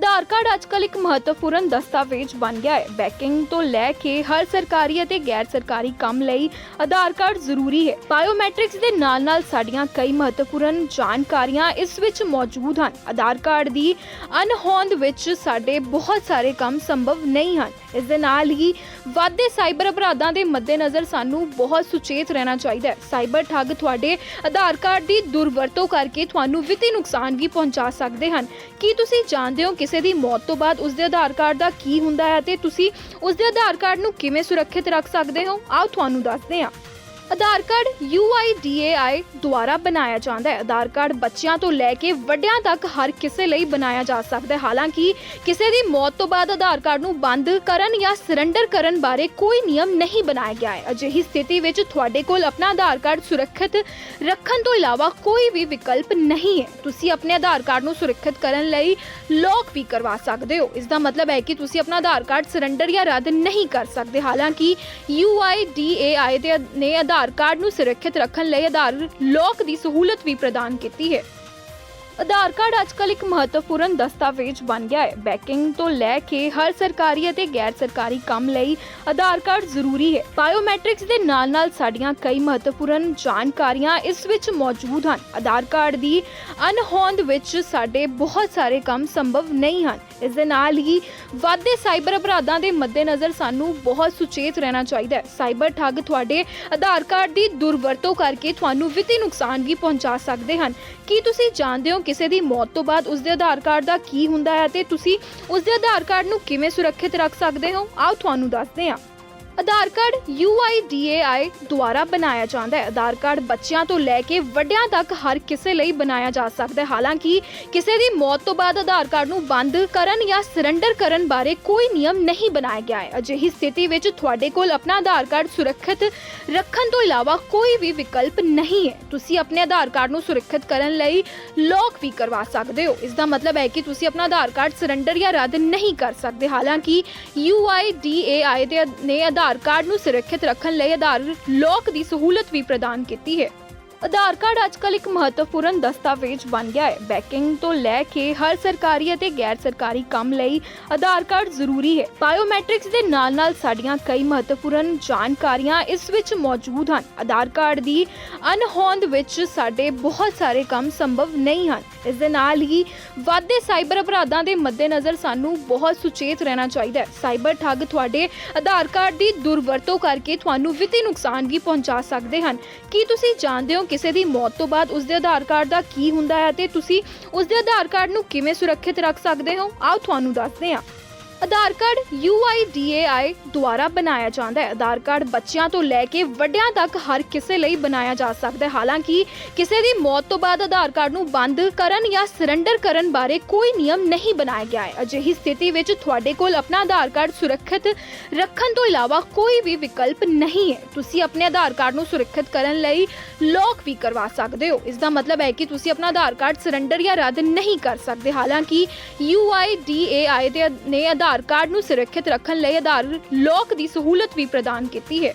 ਆਧਾਰ card ਅੱਜਕੱਲ ਇੱਕ ਮਹੱਤਵਪੂਰਨ ਦਸਤਾਵੇਜ਼ ਬਣ ਗਿਆ ਹੈ। ਬੈਂਕਿੰਗ ਤੋਂ ਲੈ ਕੇ ਹਰ ਸਰਕਾਰੀ ਅਤੇ ਗੈਰ ਸਰਕਾਰੀ ਕੰਮ ਲਈ ਆਧਾਰ ਕਾਰਡ ਜ਼ਰੂਰੀ ਹੈ। ਬਾਇਓਮੈਟ੍ਰਿਕਸ ਦੇ ਨਾਲ-ਨਾਲ ਸਾਡੀਆਂ ਕਈ ਮਹੱਤਵਪੂਰਨ ਜਾਣਕਾਰੀਆਂ ਇਸ ਵਿੱਚ ਮੌਜੂਦ ਹਨ। ਆਧਾਰ ਕਾਰਡ ਦੀ ਅਨਹੋਂਦ ਵਿੱਚ ਸਾਡੇ ਬਹੁਤ ਸਾਰੇ ਕੰਮ ਸੰਭਵ ਨਹੀਂ ਹਨ। ਇਸ ਦੇ ਨਾਲ ਹੀ ਵਾਧੇ ਸਾਈਬਰ ਅਪਰਾਧਾਂ ਦੇ ਮੱਦੇਨਜ਼ਰ ਸਾਨੂੰ ਬਹੁਤ ਸੁਚੇਤ ਰਹਿਣਾ ਚਾਹੀਦਾ ਹੈ। ਸਾਈਬਰ ਠੱਗ ਤੁਹਾਡੇ ਆਧਾਰ ਕਾਰਡ ਦੀ ਦੁਰਵਰਤੋਂ ਕਰਕੇ ਤੁਹਾਨੂੰ ਵਿੱਤੀ ਨੁਕਸਾਨ ਵੀ ਪਹੁੰਚਾ ਸਕਦੇ ਹਨ। ਕੀ ਤੁਸੀਂ ਜਾਣਦੇ ਹੋ ਕਿਸੇ ਦੀ ਮੌਤ ਤੋਂ ਬਾਅਦ ਉਸ ਦੇ ਆਧਾਰ ਕਾਰਡ ਦਾ ਕੀ ਹੁੰਦਾ ਹੈ ਤੇ ਤੁਸੀਂ ਉਸ ਦੇ ਆਧਾਰ ਕਾਰਡ ਨੂੰ ਕਿਵੇਂ ਸੁਰੱਖਿਅਤ ਰੱਖ ਸਕਦੇ ਹੋ? ਆਓ ਤੁਹਾਨੂੰ ਦੱਸਦੇ ਹਾਂ। ਆਧਾਰ ਕਾਰਡ UIDAI ਦੁਆਰਾ ਬਣਾਇਆ ਜਾਂਦਾ ਹੈ। ਆਧਾਰ ਕਾਰਡ ਬੱਚਿਆਂ ਤੋਂ ਲੈ ਕੇ ਵੱਡਿਆਂ ਤੱਕ ਹਰ ਕਿਸੇ ਲਈ ਬਣਾਇਆ ਜਾ ਸਕਦਾ ਹੈ। ਹਾਲਾਂਕਿ ਕਿਸੇ ਦੀ ਮੌਤ ਤੋਂ ਬਾਅਦ ਆਧਾਰ ਕਾਰਡ ਨੂੰ ਬੰਦ ਕਰਨ ਜਾਂ ਸਰੈਂਡਰ ਕਰਨ ਬਾਰੇ ਕੋਈ ਨਿਯਮ ਨਹੀਂ ਬਣਾਇਆ ਗਿਆ ਹੈ। ਅਜਿਹੀ ਸਥਿਤੀ ਵਿੱਚ ਤੁਹਾਡੇ ਕੋਲ ਆਪਣਾ ਆਧਾਰ ਕਾਰਡ ਸੁਰੱਖਿਅਤ ਰੱਖਣ ਤੋਂ ਇਲਾਵਾ ਕੋਈ ਵੀ ਵਿਕਲਪ ਨਹੀਂ ਹੈ। ਤੁਸੀਂ ਆਪਣੇ ਆਧਾਰ ਕਾਰਡ ਨੂੰ ਸੁਰੱਖਿਅਤ ਕਰਨ ਲਈ ਲੌਕ ਵੀ ਕਰਵਾ ਸਕਦੇ ਹੋ। ਇਸ ਦਾ ਮਤਲਬ ਹੈ ਕਿ ਤੁਸੀਂ ਆਪਣਾ ਆਧਾਰ ਕਾਰਡ ਸਰੈਂਡਰ ਜਾਂ ਰੱਦ ਨਹੀਂ ਕਰ ਸਕਦੇ। ਹਾਲਾਂਕਿ UIDAI ਦੇ ਨੇ ਆਧਾਰ ਕਾਰਡ ਨੂੰ ਸੁਰੱਖਿਅਤ ਰੱਖਣ ਲਈ ਆਧਾਰ ਲੋਕ ਦੀ ਸਹੂਲਤ ਵੀ ਪ੍ਰਦਾਨ ਕੀਤੀ ਹੈ। ਆਧਾਰ ਕਾਰਡ ਅੱਜਕੱਲ ਇੱਕ ਮਹੱਤਵਪੂਰਨ ਦਸਤਾਵੇਜ਼ ਬਣ ਗਿਆ ਹੈ। ਬੈਂਕਿੰਗ ਤੋਂ ਲੈ ਕੇ ਹਰ ਸਰਕਾਰੀ ਅਤੇ ਗੈਰ ਸਰਕਾਰੀ ਕੰਮ ਲਈ ਆਧਾਰ ਕਾਰਡ ਜ਼ਰੂਰੀ ਹੈ। ਬਾਇਓਮੈਟ੍ਰਿਕਸ ਦੇ ਨਾਲ-ਨਾਲ ਸਾਡੀਆਂ ਕਈ ਮਹੱਤਵਪੂਰਨ ਜਾਣਕਾਰੀਆਂ ਇਸ ਵਿੱਚ ਮੌਜੂਦ ਹਨ। ਆਧਾਰ ਕਾਰਡ ਦੀ ਅਨਹੋਂਦ ਵਿੱਚ ਸਾਡੇ ਬਹੁਤ ਸਾਰੇ ਕੰਮ ਸੰਭਵ ਨਹੀਂ ਹਨ। ਇਸ ਦੇ ਨਾਲ ਹੀ ਵਾਧੇ ਸਾਈਬਰ ਅਪਰਾਧਾਂ ਦੇ ਮੱਦੇਨਜ਼ਰ ਸਾਨੂੰ ਬਹੁਤ ਸੁਚੇਤ ਰਹਿਣਾ ਚਾਹੀਦਾ ਹੈ। ਸਾਈਬਰ ਠੱਗ ਤੁਹਾਡੇ ਆਧਾਰ ਕਾਰਡ ਦੀ ਦੁਰਵਰਤੋਂ ਕਰਕੇ ਤੁਹਾਨੂੰ ਵਿੱਤੀ ਨੁਕਸਾਨ ਵੀ ਪਹੁੰਚਾ ਸਕਦੇ ਹਨ। ਕੀ ਤੁਸੀਂ ਜਾਣਦੇ ਹੋ ਕਿਸੇ ਦੀ ਮੌਤ ਤੋਂ ਬਾਅਦ ਉਸ ਦੇ ਆਧਾਰ ਕਾਰਡ ਦਾ ਕੀ ਹੁੰਦਾ ਹੈ ਤੇ ਤੁਸੀਂ ਉਸ ਦੇ ਆਧਾਰ ਕਾਰਡ ਨੂੰ ਕਿਵੇਂ ਸੁਰੱਖਿਅਤ ਰੱਖ ਸਕਦੇ ਹੋ? ਆਓ ਤੁਹਾਨੂੰ ਦੱਸਦੇ ਹਾਂ। ਆਧਾਰ ਕਾਰਡ UIDAI ਦੁਆਰਾ ਬਣਾਇਆ ਜਾਂਦਾ ਹੈ। ਆਧਾਰ ਕਾਰਡ ਬੱਚਿਆਂ ਤੋਂ ਲੈ ਕੇ ਵੱਡਿਆਂ ਤੱਕ ਹਰ ਕਿਸੇ ਲਈ ਬਣਾਇਆ ਜਾ ਸਕਦਾ ਹੈ। ਹਾਲਾਂਕਿ ਕਿਸੇ ਦੀ ਮੌਤ ਤੋਂ ਬਾਅਦ ਆਧਾਰ ਕਾਰਡ ਨੂੰ ਬੰਦ ਕਰਨ ਜਾਂ ਸਰੈਂਡਰ ਕਰਨ ਬਾਰੇ ਕੋਈ ਨਿਯਮ ਨਹੀਂ ਬਣਾਇਆ ਗਿਆ ਹੈ। ਅਜਿਹੀ ਸਥਿਤੀ ਵਿੱਚ ਤੁਹਾਡੇ ਕੋਲ ਆਪਣਾ ਆਧਾਰ ਕਾਰਡ ਸੁਰੱਖਿਅਤ ਰੱਖਣ ਤੋਂ ਇਲਾਵਾ ਕੋਈ ਵੀ ਵਿਕਲਪ ਨਹੀਂ ਹੈ। ਤੁਸੀਂ ਆਪਣੇ ਆਧਾਰ ਕਾਰਡ ਨੂੰ ਸੁਰੱਖਿਅਤ ਕਰਨ ਲਈ ਲੌਕ ਵੀ ਕਰਵਾ ਸਕਦੇ ਹੋ। ਇਸ ਦਾ ਮਤਲਬ ਹੈ ਕਿ ਤੁਸੀਂ ਆਪਣਾ ਆਧਾਰ ਕਾਰਡ ਸਰੈਂਡਰ ਜਾਂ ਰੱਦ ਨਹੀਂ ਕਰ ਸਕਦੇ। ਹਾਲਾਂਕਿ UIDAI ਦੇ ਨੇ ਆਧਾਰ ਕਾਰਡ ਨੂੰ ਸੁਰੱਖਿਅਤ ਰੱਖਣ ਲਈ ਆਧਾਰ ਲੋਕ ਦੀ ਸਹੂਲਤ ਵੀ ਪ੍ਰਦਾਨ ਕੀਤੀ ਹੈ। ਆਧਾਰ ਕਾਰਡ ਅੱਜਕੱਲ ਇੱਕ ਮਹੱਤਵਪੂਰਨ ਦਸਤਾਵੇਜ਼ ਬਣ ਗਿਆ ਹੈ। ਬੈਂਕਿੰਗ ਤੋਂ ਲੈ ਕੇ ਹਰ ਸਰਕਾਰੀ ਅਤੇ ਗੈਰ ਸਰਕਾਰੀ ਕੰਮ ਲਈ ਆਧਾਰ ਕਾਰਡ ਜ਼ਰੂਰੀ ਹੈ। ਬਾਇਓਮੈਟ੍ਰਿਕਸ ਦੇ ਨਾਲ-ਨਾਲ ਸਾਡੀਆਂ ਕਈ ਮਹੱਤਵਪੂਰਨ ਜਾਣਕਾਰੀਆਂ ਇਸ ਵਿੱਚ ਮੌਜੂਦ ਹਨ। ਆਧਾਰ ਕਾਰਡ ਦੀ ਅਨਹੋਂਦ ਵਿੱਚ ਸਾਡੇ ਬਹੁਤ ਸਾਰੇ ਕੰਮ ਸੰਭਵ ਨਹੀਂ ਹਨ। ਇਸ ਦੇ ਨਾਲ ਹੀ ਵਾਧੇ ਸਾਈਬਰ ਅਪਰਾਧਾਂ ਦੇ ਮੱਦੇਨਜ਼ਰ ਸਾਨੂੰ ਬਹੁਤ ਸੁਚੇਤ ਰਹਿਣਾ ਚਾਹੀਦਾ ਹੈ। ਸਾਈਬਰ ਠੱਗ ਤੁਹਾਡੇ ਆਧਾਰ ਕਾਰਡ ਦੀ ਦੁਰਵਰਤੋਂ ਕਰਕੇ ਤੁਹਾਨੂੰ ਵਿੱਤੀ ਨੁਕਸਾਨ ਵੀ ਪਹੁੰਚਾ ਸਕਦੇ ਹਨ। ਕੀ ਤੁਸੀਂ ਜਾਣਦੇ ਹੋ ਕਿਸੇ ਦੀ ਮੌਤ ਤੋਂ ਬਾਅਦ ਉਸ ਦੇ ਆਧਾਰ ਕਾਰਡ ਦਾ ਕੀ ਹੁੰਦਾ ਹੈ ਤੇ ਤੁਸੀਂ ਉਸ ਦੇ ਆਧਾਰ ਕਾਰਡ ਨੂੰ ਕਿਵੇਂ ਸੁਰੱਖਿਅਤ ਰੱਖ ਸਕਦੇ ਹੋ? ਆਓ ਤੁਹਾਨੂੰ ਦੱਸਦੇ ਹਾਂ। ਆਧਾਰ ਕਾਰਡ UIDAI ਦੁਆਰਾ ਬਣਾਇਆ ਜਾਂਦਾ ਹੈ। ਆਧਾਰ ਕਾਰਡ ਬੱਚਿਆਂ ਤੋਂ ਲੈ ਕੇ ਵੱਡਿਆਂ ਤੱਕ ਹਰ ਕਿਸੇ ਲਈ ਬਣਾਇਆ ਜਾ ਸਕਦਾ ਹੈ। ਹਾਲਾਂਕਿ ਕਿਸੇ ਦੀ ਮੌਤ ਤੋਂ ਬਾਅਦ ਆਧਾਰ ਕਾਰਡ ਨੂੰ ਬੰਦ ਕਰਨ ਜਾਂ ਸਰੈਂਡਰ ਕਰਨ ਬਾਰੇ ਕੋਈ ਨਿਯਮ ਨਹੀਂ ਬਣਾਇਆ ਗਿਆ ਹੈ। ਅਜਿਹੀ ਸਥਿਤੀ ਵਿੱਚ ਤੁਹਾਡੇ ਕੋਲ ਆਪਣਾ ਆਧਾਰ ਕਾਰਡ ਸੁਰੱਖਿਅਤ ਰੱਖਣ ਤੋਂ ਇਲਾਵਾ ਕੋਈ ਵੀ ਵਿਕਲਪ ਨਹੀਂ ਹੈ। ਤੁਸੀਂ ਆਪਣੇ ਆਧਾਰ ਕਾਰਡ ਨੂੰ ਸੁਰੱਖਿਅਤ ਕਰਨ ਲਈ ਲੌਕ ਵੀ ਕਰਵਾ ਸਕਦੇ ਹੋ। ਇਸ ਦਾ ਮਤਲਬ ਹੈ ਕਿ ਤੁਸੀਂ ਆਪਣਾ ਆਧਾਰ ਕਾਰਡ ਸਰੈਂਡਰ ਜਾਂ ਰੱਦ ਨਹੀਂ ਕਰ ਸਕਦੇ। ਹਾਲਾਂਕਿ UIDAI ਦੇ ਨੇ ਆਧਾਰ ਕਾਰਡ ਨੂੰ ਸੁਰੱਖਿਅਤ ਰੱਖਣ ਲਈ ਆਧਾਰ ਲੋਕ ਦੀ ਸਹੂਲਤ ਵੀ ਪ੍ਰਦਾਨ ਕੀਤੀ ਹੈ।